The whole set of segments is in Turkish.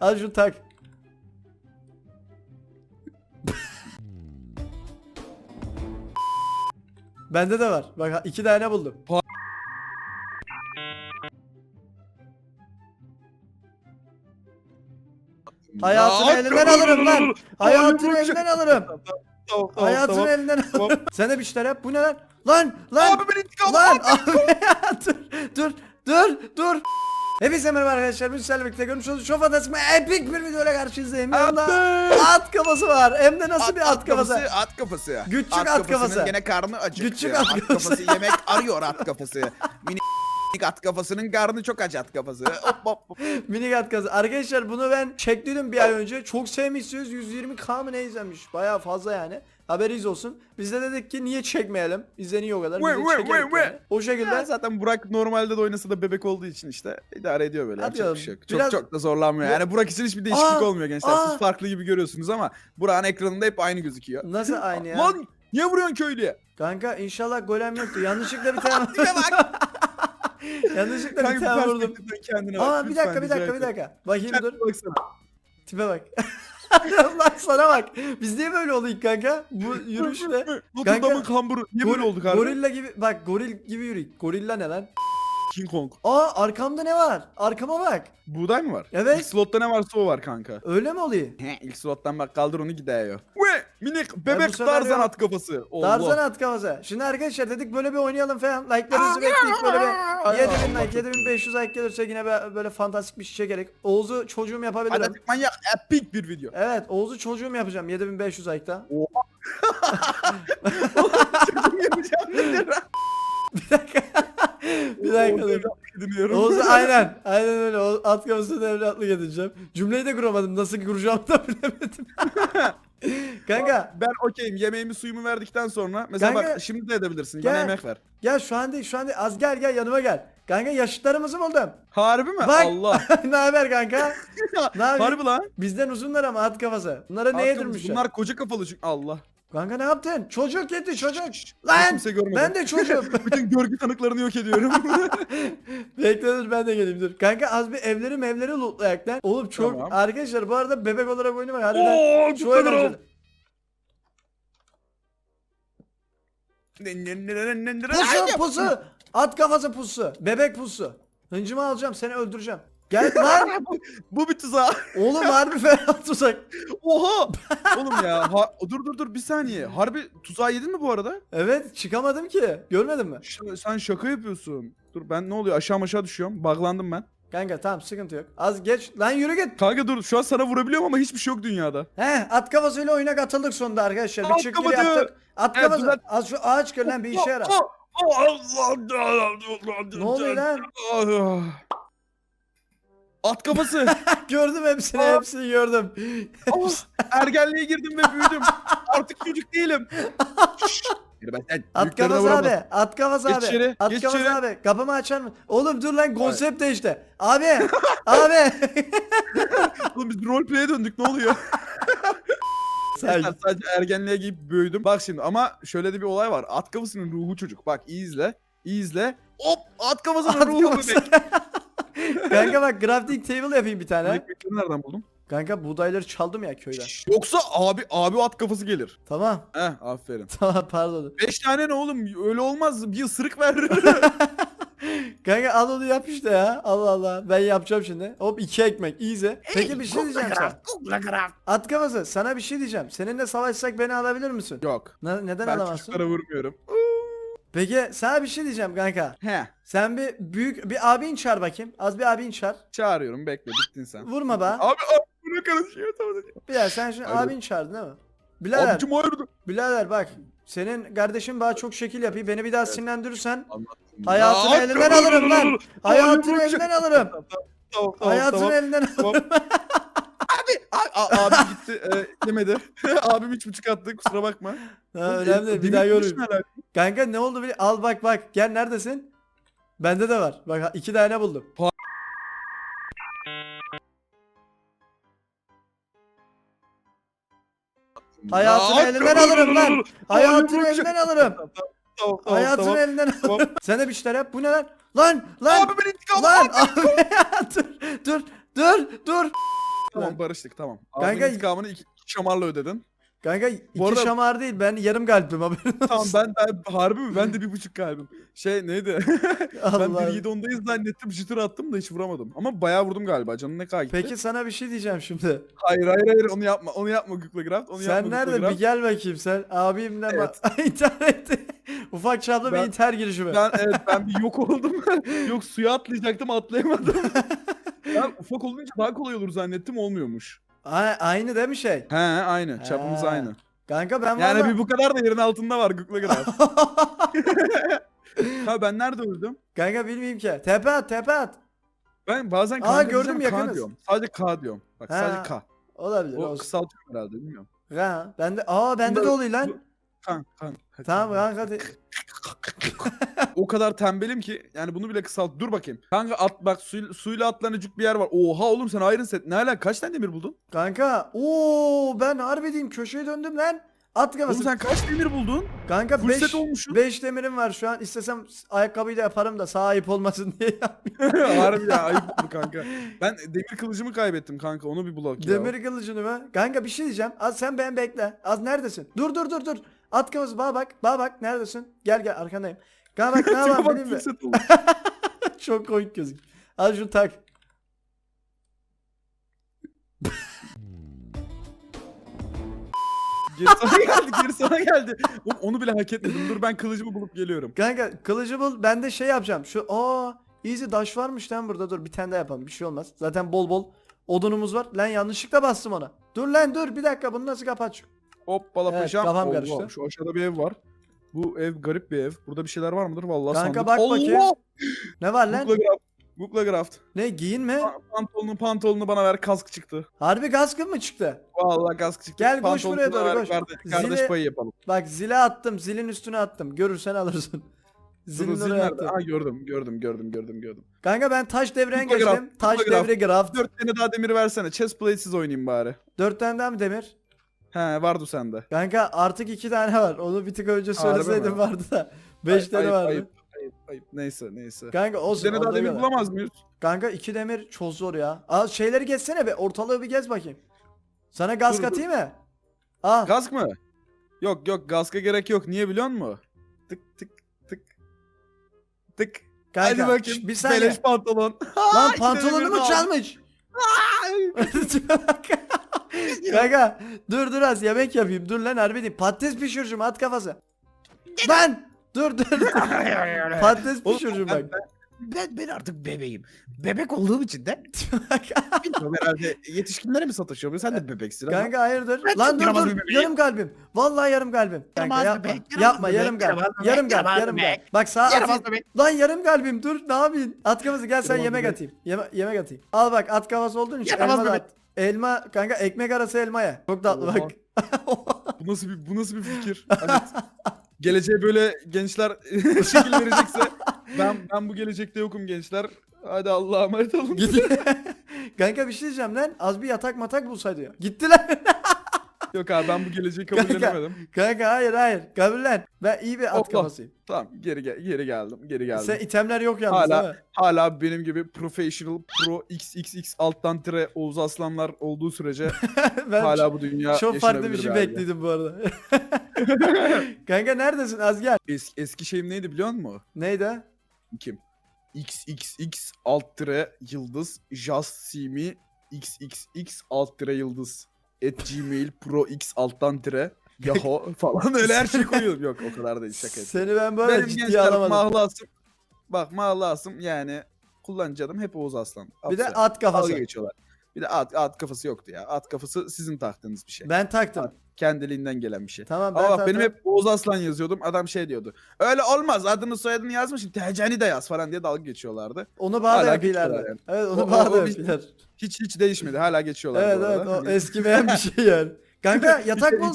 Al şunu tak. Bende de var. Bak iki tane buldum. Hayatını Aa, elinden dur, alırım dur, lan. dur, dur. Hayatını elinden alırım. Tamam tamam Hayatını tamam. elinden Tamam. alırım. Sen de bir şeyler yap. Bu ne lan? Lan lan. Abi ben intikam Lan abi dur dur dur dur. Hepinize merhaba arkadaşlar. Sizlerle birlikte görmüş olduğunuz çok fantastik ve epik bir videoyla karşınızdayım. Yanımda at kafası var. Hem de nasıl bir at kafası? At kafası. Küçük at kafasının kafası. Gene karnı acıktı. Küçük at at, kafası. kafası. yemek arıyor at kafası. Mini at kafasının karnı çok aç at kafası. Hop hop hop. Minik at kafası. Arkadaşlar bunu ben çektiydim bir ay önce. Çok sevmişsiniz. 120k mı ne izlenmiş? Baya fazla yani. Haberiniz olsun. Biz de dedik ki niye çekmeyelim? İzleniyor o kadar. Biz de vay, çekelim vay, yani. vay. O şekilde. Ya zaten Burak normalde de oynasa da bebek olduğu için işte idare ediyor böyle. Hadi Yapacak bir şey yok. Çok biraz- çok da zorlanmıyor. Yani Burak için hiçbir değişiklik Aa, olmuyor gençler. aa. Siz farklı gibi görüyorsunuz ama Burak'ın ekranında hep aynı gözüküyor. Nasıl aynı ya? Lan niye vuruyorsun köylüye? Kanka inşallah golem yoktu. Yanlışlıkla bir tane Tipe bak. Yanlışlıkla bir Kanka tane bir vurdum. perspektiften kendine bak. Aa bir lütfen, dakika bir rica dakika bir ederim. dakika. Bakayım dur. Kendine baksana. Tipe bak. Allah sana bak. Biz niye böyle olduk kanka? Bu yürüyüşle. Notre Kanka, Dame'ın kamburu. Niye böyle Gor- olduk abi? Gorilla gibi bak goril gibi yürü. Gorilla ne lan? King Kong. Aa arkamda ne var? Arkama bak. Buğday mı var? Evet. İlk slotta ne varsa o var kanka. Öyle mi oluyor? He, ilk slottan bak kaldır onu gidiyor. Ve minik bebek sefer Tarzan yok. at kafası. Allah. Tarzan at kafası. Şimdi arkadaşlar dedik böyle bir oynayalım falan. Like'larınızı bekleyip böyle bir 7000 like 7500 like gelirse yine be- böyle fantastik bir şey çekerek. Oğuz'u çocuğum yapabilirim. Hadi manyak epic bir video. Evet Oğuz'u çocuğum yapacağım 7500 like'da. Çocuğum yapacağım nedir? Bir dakika. bir dakika. Dinliyorum. Oğuz'u aynen. Aynen öyle. O at kafasını evlatlık edeceğim. Cümleyi de kuramadım. Nasıl kuracağımı da bilemedim. Kanka Ben okeyim. Yemeğimi suyumu verdikten sonra mesela Kanka, bak şimdi de edebilirsin. gel. Bana yemek ver. gel şu an değil şu an değil. Az gel gel yanıma gel. Kanka yaşıtlarımızı buldum. Harbi mi? Bak. Allah. ne haber kanka? Ne? Harbi lan. Bizden uzunlar ama at kafası. Bunlara ne yedirmişler? Bunlar koca kafalı çünkü Allah. Kanka ne yaptın? Çocuk yedi çocuk. Lan kimse görmedi. ben de çocuğum. Bütün görgü tanıklarını yok ediyorum. Bekle dur ben de geleyim dur. Kanka az bir evleri mevleri lootlayak lan. Oğlum çok Tamam. arkadaşlar bu arada bebek olarak oynamak harbiden Oo, çok eğlenceli. Pusu pusu. At kafası pusu. Bebek pusu. Hıncımı alacağım seni öldüreceğim. Gel lan. Bu bir tuzak. Oğlum harbi fena tuzak. Oha! Oğlum ya ha- dur dur dur bir saniye. Harbi tuzağı yedin mi bu arada? Evet çıkamadım ki. Görmedin mi? Ş- sen şaka yapıyorsun. Dur ben ne oluyor aşağı aşağı düşüyorum. Bağlandım ben. Kanka tamam sıkıntı yok. Az geç. Lan yürü git. Kanka dur şu an sana vurabiliyorum ama hiçbir şey yok dünyada. He at kafasıyla oyuna katıldık sonunda arkadaşlar. Bir At çık geri kafası. yaptık. At Evet, kafası. düzelt. Az şu ağaç gör lan bir işe yarar. Oh, oh, Allah Ne oluyor lan? Ah. At kafası. gördüm hepsini Aa. hepsini gördüm. Oh, ergenliğe girdim ve büyüdüm. Artık çocuk değilim. Yürü ben sen. At büyüklerine kafası abi. At kafası Geç abi. içeri, At geç kafası içeri. abi. Kapımı açar mı? Oğlum dur lan konsept değişti. Abi. abi. Oğlum biz roleplay'e döndük ne oluyor? Sen sadece ergenliğe giyip büyüdüm. Bak şimdi ama şöyle de bir olay var. At kafasının ruhu çocuk. Bak iyi izle. İyi izle. Hop at kafasının At ruhu kafası. bebek. Kanka bak crafting table yapayım bir tane. Bebekleri nereden buldun? Kanka buğdayları çaldım ya köyden. Yoksa abi abi at kafası gelir. Tamam. Heh aferin. Tamam pardon. Beş tane ne oğlum? Öyle olmaz. Bir ısırık ver. Kanka al onu yap işte ya. Allah Allah. Ben yapacağım şimdi. Hop iki ekmek. Easy. Peki bir şey diyeceğim sana. At kafası sana bir şey diyeceğim. Seninle savaşsak beni alabilir misin? Yok. Ne- neden Ben alamazsın? çocuklara vurmuyorum. Peki sana bir şey diyeceğim kanka. He. Sen bir büyük bir abin çağır bakayım. Az bir abin çağır. Çağırıyorum bekle bittin sen. Vurma be. Abi abi buna karışıyor tamam. Dakika sen şimdi Haydi. abin çağırdın değil mi? Birader, Abicim hayırdır? birader bak. Senin kardeşin bana çok şekil yapıyor. Beni bir daha sinirlendirirsen hayatını Ya, elinden alırım lan. Hayatını Abi, elinden alırım. Tamam tamam. Hayatını tamam. elinden alırım. Abi, a- a- abim gitti e, yemedi. Abim üç buçuk attı kusura bakma. Ha, önemli değil. Bir daha lan. Kanka ne oldu? bile- Al bak bak. Gel neredesin? Bende de var. Bak iki tane buldum. Hayatını Ya, elinden alırım lan. Hayatını elinden alırım. Tamam. Hayatını tamam. elinden Tamam. alırım. Sen de bir şeyler yap. Bu ne lan? Lan lan. Abi ben intikam Lan abi dur dur dur dur. Tamam barıştık tamam. Kanka- Kanka intikamını iki, şamarla ödedin. Kanka iki arada- şamar değil ben yarım kalbim haberin olsun. Tamam ben, ben harbi mi? Ben de bir buçuk kalbim. Şey neydi? ben Allah. 1.7.10'dayız zannettim. Jitter attım da hiç vuramadım. Ama bayağı vurdum galiba. Canın ne kadar gitti? Peki sana bir şey diyeceğim şimdi. Hayır hayır hayır onu yapma. Onu yapma Google Graft. Onu sen yapma nerede? Bir Graft. gel bakayım sen. Abimle Evet. ma- internette. Ufak çaplı bir Ben- intihar girişimi. Ben evet ben bir yok oldum. yok suya atlayacaktım atlayamadım. Ben ufak olunca daha kolay olur zannettim olmuyormuş. A- aynı değil mi şey? He aynı. Çapımız aynı. Kanka ben Yani valla- bir bu kadar da yerin altında var Google Graft. ha ben nerede öldüm? Kanka bilmeyeyim ki. Tepe at tepe at. Ben bazen Aa, kanka gördüm, diyeceğim, K yakınız. diyorum. Sadece K diyorum. Bak Ha. sadece K. Olabilir O olsun. kısaltıyorum herhalde bilmiyorum. Ha, bende aa bende de Bunda- oluyor lan. Kan kan. Tamam kanka. O kadar tembelim ki yani bunu bile kısalt. Dur bakayım. Kanka at bak su, suyla atlanacak bir yer var. Oha oğlum sen Iron Set. Ne alaka? Kaç tane demir buldun? Kanka ooo ben harbi diyeyim köşeye döndüm lan. At Oğlum kafası. sen kaç demir buldun? Kanka Full 5 set olmuşsun. 5 demirim var şu an. İstesem ayakkabıyı da yaparım da sahip olmasın diye yapmıyorum. Harbi ya ayıp oldu kanka. Ben demir kılıcımı kaybettim kanka. Onu bir bulak ya. Demir kılıcını mı? Kanka bir şey diyeceğim. Az sen ben bekle. Az neredesin? Dur dur dur dur. At kafası bana bak. Bana bak neredesin? Gel gel arkandayım. Kanka bak ne yapalım full mi? Çok komik gözük. Al şunu tak. Geri sana geldi geri sana geldi. Oğlum onu bile hak etmedim. Dur ben kılıcımı bulup geliyorum. Kanka kılıcı bul. Ben de şey yapacağım. Şu aa easy daş varmış lan burada. Dur bir tane daha yapalım. Bir şey olmaz. Zaten bol bol odunumuz var. Lan yanlışlıkla bastım ona. Dur lan dur bir dakika bunu nasıl kapat? Hoppala Evet, paşam. kafam karıştı. Şu aşağıda bir ev var. Bu ev garip bir ev. Burada bir şeyler var mıdır? Vallahi Kanka sandık. bak bakayım. Allah! Ne var lan? Google Graft. Google Graft. Ne giyin mi? Pa- Pantolonu pantolonu bana ver kask çıktı. Harbi kaskın mı çıktı? Vallahi kask çıktı. Gel, koş Pantolonu buraya bana doğru, ver, koş. Kardeş, kardeş Zile- payı yapalım. Bak zile attım. Zilin üstüne attım. Görürsen alırsın. Zilin zil oraya nerede? attım. Ha gördüm gördüm gördüm gördüm gördüm. Kanka ben taş devreye Google geçtim. Graph, Taş Google Graph. devre graf. Dört tane daha demir versene. Chest plate'siz oynayayım bari. Dört tane daha mı demir? He vardı sende. Kanka artık iki tane var. Onu bir tık önce söyleseydim vardı da. Beş Ayıp, tane ayıp, vardı. Ayıp, ayıp, ayıp. Neyse neyse. Kanka olsun. tane daha orada demir bulamaz mıyız? Kanka iki demir çok zor ya. Aa şeyleri gezsene be. Ortalığı bir gez bakayım. Sana gaz Dur, katayım mı? Aa. Gask mı? Yok yok gaska gerek yok. Niye biliyor musun? Tık tık tık. Tık. kanka. Hadi bakayım. şş, bir saniye. Beleş pantolon. Lan pantolonu mu daha. çalmış? kanka dur dur az yemek yapayım. Dur lan harbi değil. Patates pişireceğim at kafası. Lan dur dur. Patates Oğlum, pişireceğim ben- bak. Ben, ben artık bebeğim. Bebek olduğum için de bilmiyorum herhalde yetişkinlere mi sataşıyor? Sen de bebeksin ama. Kanka hayırdır? Ben Lan dur yaramaz dur. bebeğim. Yarım kalbim. Vallahi yarım kalbim. Kanka Yaramaz yapma. bebek, yaramaz yapma bebek, yarım kalp. yaramaz bebek, Yarım kalp. yaramaz Yarım bebek. kalp. Bak sağ Yaramaz atayım. bebek. Lan yarım kalbim dur ne yapayım? At kafası gel sen Yaramaz yemek bebek. atayım. Yeme yemek atayım. Al bak at kafası olduğun için Yaramaz elma da bebek. at. Elma kanka ekmek arası elmaya. Çok tatlı Oha. bak. Bu nasıl bir bu nasıl bir fikir? Evet. Geleceğe böyle gençler şekil verecekse ben ben bu gelecekte yokum gençler. Hadi Allah'a emanet olun. Git. kanka bir şey diyeceğim lan. Az bir yatak matak bulsaydı ya. Gitti lan. Yok abi ben bu geleceği kabullenemedim. kanka hayır hayır. Kabullen. Ben iyi bir at Allah. kafasıyım. Tamam geri gel geri geldim. Geri geldim. Sen itemler yok yalnız Hala- değil mi? Hala benim gibi professional pro xxx alttan tire Oğuz Aslanlar olduğu sürece ben hala bu dünya çok farklı bir yaşanabilir şey bekledim bu arada. kanka neredesin? Az gel. Es- eski şeyim neydi biliyor musun? Neydi? Kim? xxx alt tire yıldız jassimi xxx alt tire yıldız at gmail pro x alttan tire yahoo falan öyle her şey koyuyorum. Yok o kadar değil şaka yapıyorum. Seni ben böyle Benim ciddiye gençler alamadım. mahlasım. Bak mahlasım yani kullanıcı adım hep Oğuz Aslan. Bir de Atsa. at kafası. Dalga geçiyorlar. Bir de at, at kafası yoktu ya. At kafası sizin taktığınız bir şey. Ben taktım. Kendiliğinden gelen bir şey. Tamam ben Ama bak benim hep Oğuz Aslan yazıyordum. Adam şey diyordu. Öyle olmaz. Adını soyadını yazmışsın. TC'ni de yaz falan diye dalga geçiyorlardı. Onu bana da Hala yapıyorlardı. geçiyorlar Evet onu O- bana o- da o bir- yapıyorlar. Hiç hiç değişmedi. Hala geçiyorlar Evet evet o eskimeyen bir şey yani. Kanka yatak bul.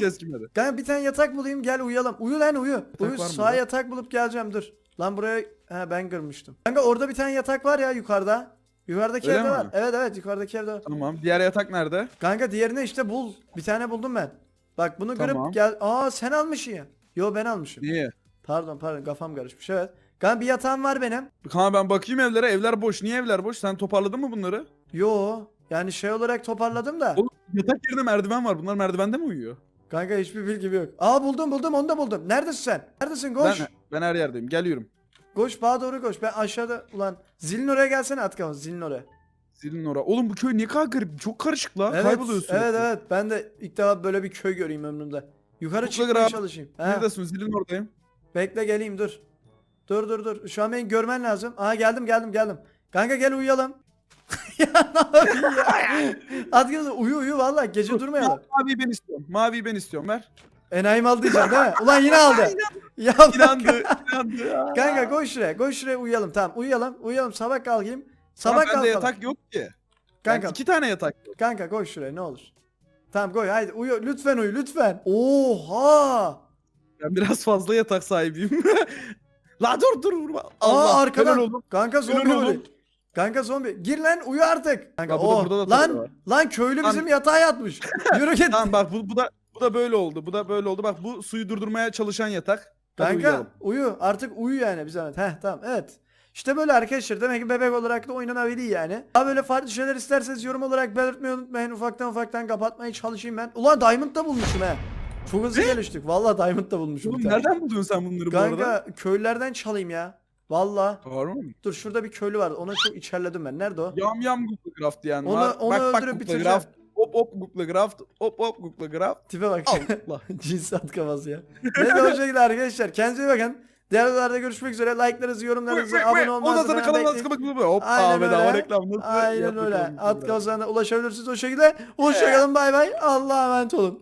Kanka bir tane yatak bulayım gel uyuyalım. Uyu lan uyu. Uyu var mı sağ burada? yatak bulup geleceğim dur. Lan buraya he ben kırmıştım. Kanka orada bir tane yatak var ya yukarıda. Yukarıdaki Öyle evde mi? var. Evet evet yukarıdaki evde var. Tamam. Diğer yatak nerede? Kanka diğerini işte bul. Bir tane buldum ben. Bak bunu Tamam. görüp gel. Aa sen almışsın ya. Yo ben almışım. Niye? Pardon pardon kafam karışmış evet. Kanka bir yatağım var benim. Ha ben bakayım evlere. Evler boş. Niye evler boş? Sen toparladın mı bunları? Yo Yani şey olarak toparladım da. Oğlum yatak yerine merdiven var. Bunlar merdivende mi uyuyor? Kanka hiçbir bilgim yok. Aa buldum buldum onu da buldum. Neredesin sen? Neredesin koş. Ben, ben her yerdeyim. Geliyorum. Koş bağa doğru koş. Ben aşağıda ulan zilin oraya gelsene Atkamız zilin oraya. Zilin oraya. Oğlum bu köy niye kadar garip? Çok karışık la. Evet, Kayboluyor sürekli. evet evet ben de ilk defa böyle bir köy göreyim ömrümde. Yukarı Kukla çıkmaya Graf. çalışayım. He, Neredesin? Zilin oradayım. bekle geleyim dur. Dur dur dur. Şu an beni görmen lazım. Aa geldim geldim geldim. Kanka gel uyuyalım. ya ne? Atkamız uyu uyu valla gece durmayalım. Maviyi ben istiyorum. Maviyi ben istiyorum. Ver. Enayi mal diyeceksin değil mi? Ulan yine aldı. ya bak- İnandı. inandı. ya. Kanka koş şuraya. Koş şuraya uyuyalım. Tamam uyuyalım. Uyuyalım sabah kalkayım. Sabah bende kalkalım. yatak yok ki. Kanka Yani iki tane yatak yok. Kanka koy şuraya ne olur. Tamam koy haydi uyu lütfen uyu lütfen. Oha! Ben biraz fazla yatak sahibiyim. la dur dur vurma. Aa Allah. arkadan. helal olsun. Kanka zombi Helal olsun. Kanka zombi. Gir lan uyu artık. Kanka Ya burada- oh, burada da lan var. lan köylü Lan- bizim yatağa yatmış. Yürü git. Tamam bak bu, bu da da böyle oldu. Bu da böyle oldu. Bak bu suyu durdurmaya çalışan yatak. Kanka uyuyalım. uyu artık uyu yani bir zahmet. Heh tamam evet. İşte böyle arkadaşlar demek ki bebek olarak da oynanabiliyor yani. Daha böyle farklı şeyler isterseniz yorum olarak belirtmeyi unutmayın. Ufaktan ufaktan kapatmaya çalışayım ben. Ulan Diamond da bulmuşum he. Çok hızlı geliştik. Vallahi Diamond da bulmuşum. Oğlum bir tane. nereden buluyorsun sen bunları bu arada? Kanka köylülerden çalayım ya. Valla. Var mı? Dur şurada bir köylü var. Ona çok içerledim ben. Nerede o? Yam yam Google Craft diyen Onu- var. onu bak öldürüp bitireceğim. Craft. Hop hop Google Craft. Hop hop Google Craft. Tipe bak. Allah. Cinsiyet kafası ya. Neyse o şekilde arkadaşlar. Kendinize iyi bakın. Diğer videolarda görüşmek üzere. Like'larınızı, yorumlarınızı, abone Ondan sonra olmanızı bekleyin. tıklamak üzere. Hop Aynen bedava reklam nasıl? Aynen öyle. At ulaşabilirsiniz o şekilde. Hoşçakalın bay bay. Allah'a emanet olun.